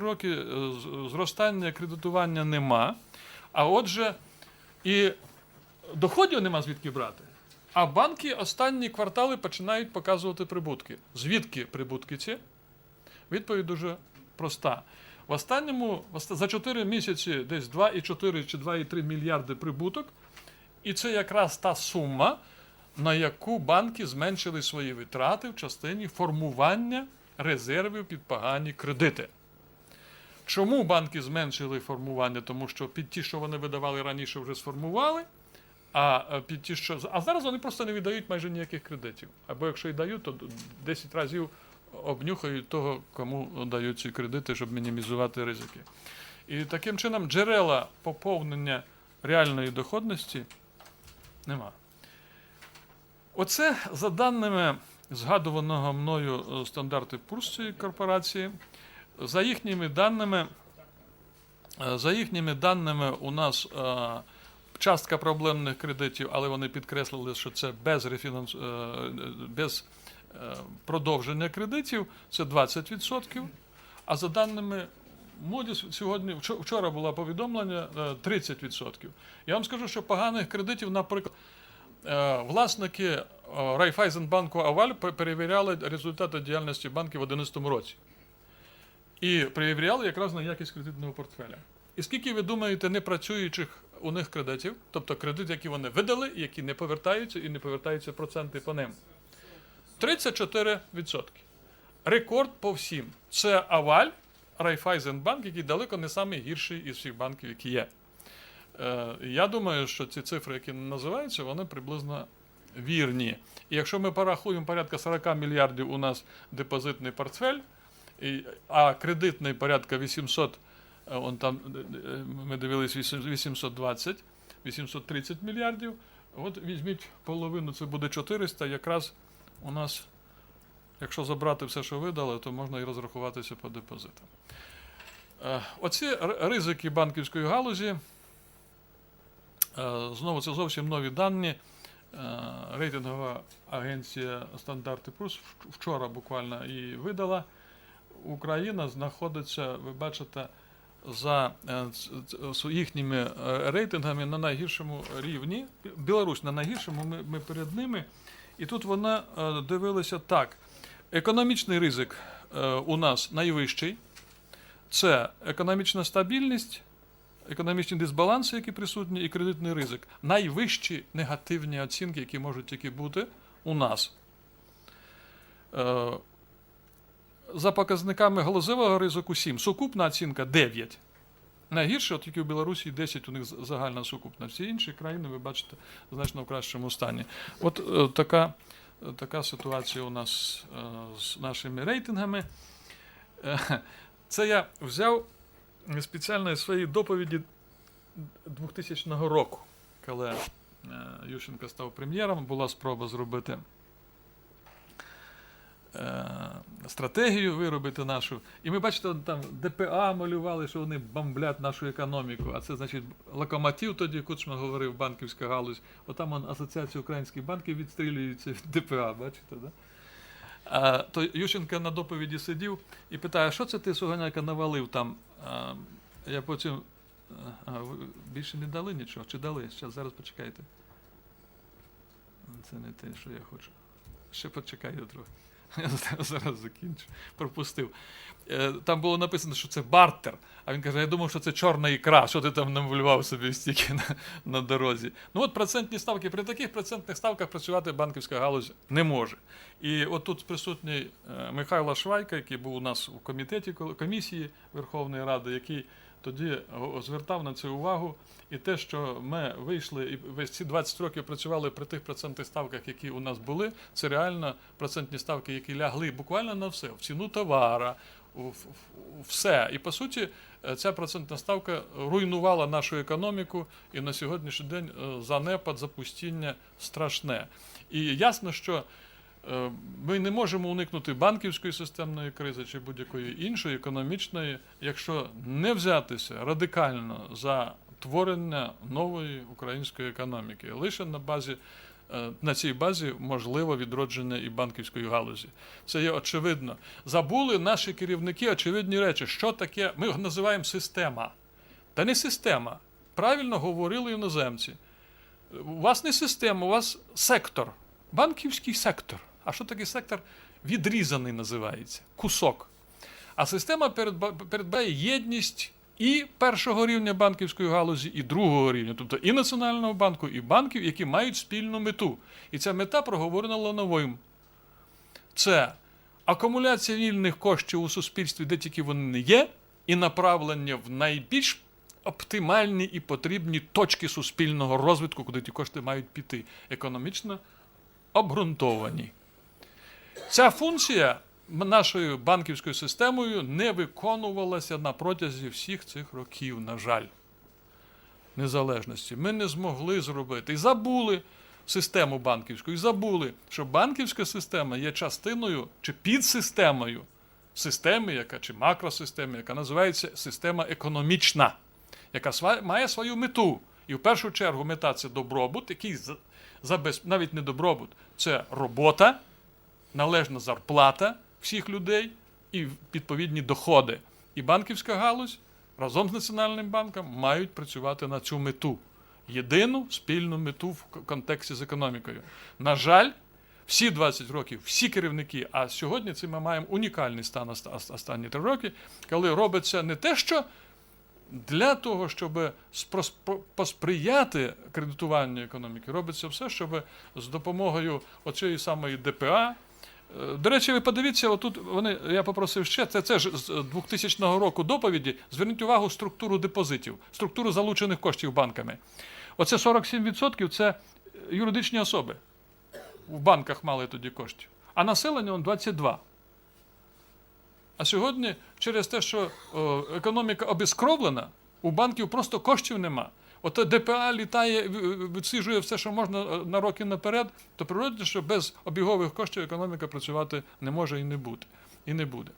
роки е, зростання кредитування нема. А отже, і доходів нема звідки брати. А банки останні квартали починають показувати прибутки. Звідки прибутки ці? Відповідь дуже проста. В останньому за 4 місяці десь 2,4 чи 2,3 мільярди прибуток. І це якраз та сума, на яку банки зменшили свої витрати в частині формування резервів під погані кредити. Чому банки зменшили формування? Тому що під ті, що вони видавали раніше, вже сформували. А е, під ті, що а зараз вони просто не віддають майже ніяких кредитів. Або якщо і дають, то 10 разів обнюхають того, кому дають ці кредити, щоб мінімізувати ризики. І таким чином джерела поповнення реальної доходності нема. Оце за даними згадуваного мною е, стандарти Пурс корпорації. За їхніми даними, е, за їхніми даними, у нас е, частка проблемних кредитів, але вони підкреслили, що це без, рефінанс... е, без продовження кредитів, це 20%. А за даними Moody's сьогодні, вчо- вчора було повідомлення е, 30%. Я вам скажу, що поганих кредитів, наприклад, власники Райфайзенбанку Аваль перевіряли результати діяльності банків в 2011 році. І перевіряли якраз на якість кредитного портфеля. І скільки ви думаєте непрацюючих у них кредитів, тобто кредит, які вони видали, які не повертаються, і не повертаються проценти по ним? 34%. Рекорд по всім. Це Аваль, Райфайзенбанк, який далеко не найгірший із всіх банків, які є. Е, я думаю, що ці цифри, які називаються, вони приблизно вірні. І якщо ми порахуємо порядка 40 мільярдів у нас депозитний портфель, а кредитний порядка 800, е, он там е, е, ми дивились 820, 830 мільярдів. От візьміть половину, це буде 400, якраз у нас, якщо забрати все, що видали, то можна і розрахуватися по депозитам. Оці ризики банківської галузі. Знову це зовсім нові дані. Рейтингова агенція Стандарти Плюс вчора буквально її видала. Україна знаходиться, ви бачите, за е, їхніми е, рейтингами на найгіршому рівні. Білорусь на найгіршому, ми, ми перед ними. І тут вона е, дивилася так. Економічний ризик у нас найвищий. Це економічна стабільність, економічні дисбаланси, які присутні, і кредитний ризик. Найвищі негативні оцінки, які можуть тільки бути у нас. За показниками галузевого ризику 7. Сукупна оцінка 9. Найгірше, от тільки в Білорусі 10 у них загальна сукупна. Всі інші країни, ви бачите, значно в кращому стані. От е, така, е, така ситуація у нас е, з нашими рейтингами. Е, Це я взяв спеціально із своєї доповіді 2000 року, коли е, Ющенко став прем'єром, була спроба зробити стратегію виробити нашу. І ми бачите, там ДПА малювали, що вони бомблять нашу економіку. А це значить локомотив тоді, Кучма говорив, банківська галузь. Отам он, Асоціація українських банків відстрілюється від ДПА, бачите, да? А, то Ющенко на доповіді сидів і питає, що це ти Суганяка навалив там? А, я потім. А, більше не дали нічого? Чи дали? Зараз, зараз почекайте. Це не те, що я хочу. Ще почекайте трохи. Я зараз закінчу. Пропустив. Е, Там було написано, що це бартер. А він каже: я думав, що це чорна ікра. Що ти там намалював собі стільки на, на дорозі? Ну от процентні ставки. При таких процентних ставках працювати банківська галузь не може. І от тут присутній е, Михайло Швайка, який був у нас у комітеті комісії Верховної Ради, який тоді звертав на це увагу. І те, що ми вийшли і весь ці 20 років працювали при тих процентних ставках, які у нас були, це реально процентні ставки, які лягли буквально на все, в ціну товара, все. І по суті, е, ця процентна ставка руйнувала нашу економіку, і на сьогоднішній день е, занепад, запустіння страшне. І ясно, що ми не можемо уникнути банківської системної кризи чи будь-якої іншої економічної, якщо не взятися радикально за творення нової української економіки, лише на базі е, на цій базі можливо відродження і банківської галузі. Це є очевидно. Забули наші керівники очевидні речі, що таке, ми називаємо система. Та не система. Правильно говорили іноземці. У вас не система, у вас сектор. Банківський сектор. А що таке сектор? Відрізаний називається. Кусок. А система передбає єдність і першого рівня банківської галузі, і другого рівня, тобто і Національного банку, і банків, які мають спільну мету. І ця мета проговорена Лановим. Це акумуляція вільних коштів у суспільстві, де тільки вони не є, і направлення в найбільш оптимальні і потрібні точки суспільного розвитку, куди ті кошти мають піти, економічно обґрунтовані. Ця функція нашою банківською системою не виконувалася на протязі всіх цих років, на жаль, незалежності. Ми не змогли зробити і забули систему банківську, і забули, що банківська система є частиною чи підсистемою системи, яка чи макросистеми, яка називається система економічна, яка має свою мету. І в першу чергу мета це добробут, який навіть не добробут, це робота, належна зарплата всіх людей і відповідні доходи. І банківська галузь разом з Національним банком мають працювати на цю мету. Єдину спільну мету в контексті з економікою. На жаль, всі 20 років, всі керівники, а сьогодні це ми маємо унікальний стан оста- останні три роки, коли робиться не те, що для того, щоб посприяти кредитуванню економіки, робиться все, щоб з допомогою оцієї самої ДПА. Е, До речі, ви подивіться, отут вони, я попросив ще, це, це ж з 2000 року доповіді. Зверніть увагу структуру депозитів, структуру залучених коштів банками. Оце 47% це юридичні особи. В банках мали тоді коштів. А населення он 22%. А сьогодні, через те, що економіка обескровлена, у банків просто коштів нема. От ДПА літає, в- все, що можна е, на роки наперед, то природно, що без обігових коштів економіка працювати не може і не буде. І не буде.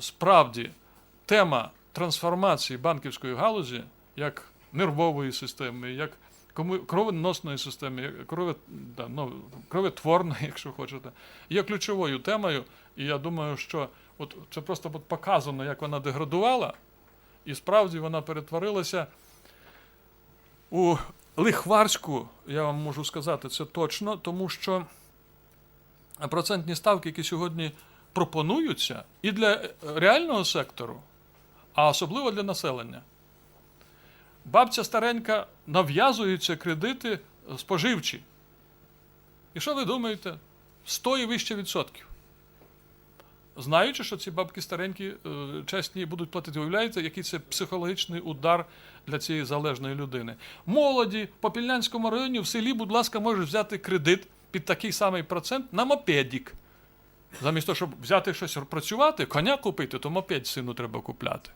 Справді, тема трансформації банківської галузі як нервової системи, як кровоносної системи, як крове, да, ну, кроветворної, якщо хочете, є ключовою темою. І я думаю, що от це просто показано, як вона деградувала, і справді вона перетворилася у лихварську, я вам можу сказати це точно, тому що процентні ставки, які сьогодні пропонуються, і для е, реального сектору, а особливо для населення. Бабця старенька нав'язуються кредити споживчі. І що ви думаєте? 100 і вище відсотків. Знаючи, що ці бабки старенькі, е, чесні будуть платити, уявляєте, який це психологічний удар для цієї залежної людини. Молоді по Пільнянському районі в селі, будь ласка, можуть взяти кредит під такий самий процент на мопедік. Замість того, щоб взяти щось працювати, коня купити, то мопед сину треба купляти.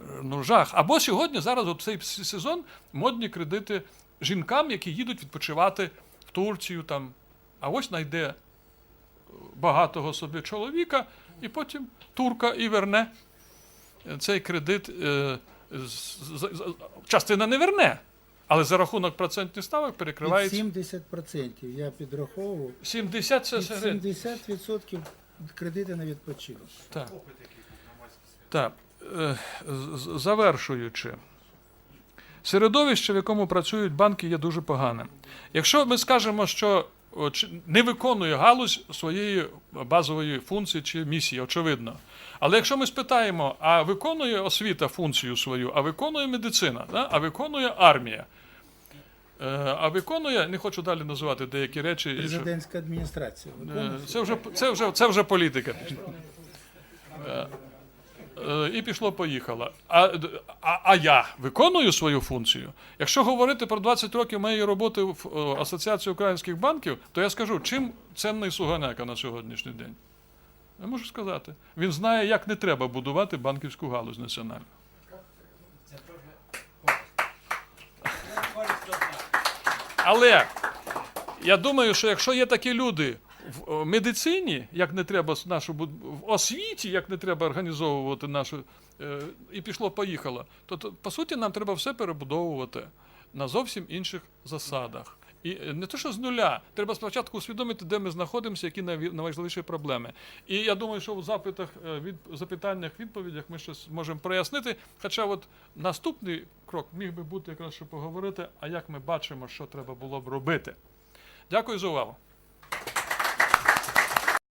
Е, Ну, жах. Або сьогодні, зараз, от цей сезон, модні кредити жінкам, які їдуть відпочивати в Турцію. Там. А ось знайде е, багатого собі чоловіка, і потім турка і верне цей кредит. Е, частина не верне, але за рахунок процентних ставок Під перекривається 70% я підраховував. 70 це серед... 70% кредити на відпочинок. Так. Так. Е, Завершуючи. Середовище, в якому працюють банки, є дуже погане. Якщо ми скажемо, що не виконує галузь своєї базової функції чи місії, очевидно. Але якщо ми спитаємо, а виконує освіта функцію свою, а виконує медицина, да? а виконує армія, е, а виконує, не хочу далі називати деякі речі. Президентська адміністрація. Е, виконує Це вже, це вже, це вже політика. І пішло-поїхало. А, а, а я виконую свою функцію. Якщо говорити про 20 років моєї роботи в е, Асоціації українських банків, то я скажу, чим цінний Суганяка на сьогоднішній день? Я можу сказати. Він знає, як не треба будувати банківську галузь національну. Але я думаю, що якщо є такі люди в е, медицині, як не треба нашу в освіті, як не треба організовувати нашу, е, і пішло-поїхало, то, то по суті нам треба все перебудовувати на зовсім інших засадах. І е, не те, що з нуля. Треба спочатку усвідомити, де ми знаходимося, які найважливіші проблеми. І я думаю, що в запитах, від, запитаннях, відповідях ми щось можемо прояснити. Хоча от наступний крок міг би бути якраз, щоб поговорити, а як ми бачимо, що треба було б робити. Дякую за увагу.